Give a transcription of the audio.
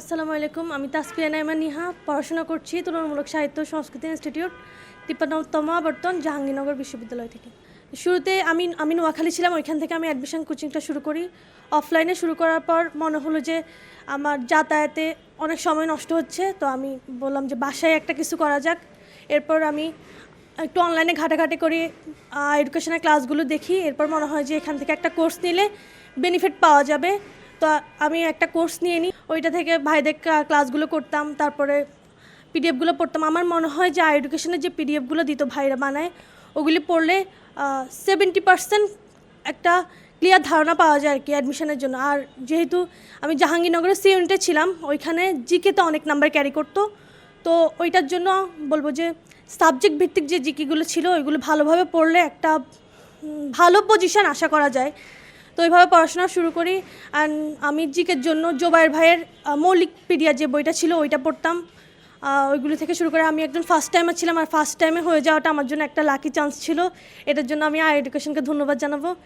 আসসালামু আলাইকুম, আমি তাসপিয়া নাইমা নিহা, পড়াশোনা করছি তুলনামূলক সাহিত্য সংস্কৃতি ইনস্টিটিউট, তিপ্পান্নতম আবর্তন, জাহাঙ্গীরনগর বিশ্ববিদ্যালয় থেকে। শুরুতে আমি আমি নোয়াখালী ছিলাম, ওইখান থেকে আমি অ্যাডমিশন কোচিংটা শুরু করি। অফলাইনে শুরু করার পর মনে হলো যে আমার যাতায়াতে অনেক সময় নষ্ট হচ্ছে, তো আমি বললাম যে বাসায় একটা কিছু করা যাক। এরপর আমি একটু অনলাইনে ঘাটাঘাটি করি এডুকেশনের ক্লাসগুলো দেখি। এরপর মনে হয় যে এখান থেকে একটা কোর্স নিলে বেনিফিট পাওয়া যাবে। তো আমি একটা কোর্স নিয়ে নিই। ওইটা থেকে ভাইদের ক্লাসগুলো করতাম, তারপরে পিডিএফগুলো পড়তাম। আমার মনে হয় যে এডুকেশনের যে পিডিএফগুলো দিত ভাইরা বানায়, ওগুলি পড়লে সেভেন্টি পার্সেন্ট একটা ক্লিয়ার ধারণা পাওয়া যায় আর কি অ্যাডমিশনের জন্য। আর যেহেতু আমি জাহাঙ্গীরনগরের সি ইউনিটে ছিলাম, ওইখানে জিকে তো অনেক নাম্বার ক্যারি করতো। তো ওইটার জন্য বলব যে সাবজেক্ট ভিত্তিক যে জিকিগুলো ছিল, ওইগুলো ভালোভাবে পড়লে একটা ভালো পজিশন আশা করা যায়। তো এইভাবে পড়াশোনা শুরু করি। অ্যান্ড আমির জিকের জন্য জোবায়ের ভাইয়ের মৌলিক পিডিয়া যে বইটা ছিল ওইটা পড়তাম। ওইগুলো থেকে শুরু করে আমি একজন ফার্স্ট টাইমে ছিলাম। আর ফার্স্ট টাইমে হয়ে যাওয়াটা আমার জন্য একটা লাকি চান্স ছিল। এটার জন্য আমি আই এডুকেশনকে ধন্যবাদ জানাব।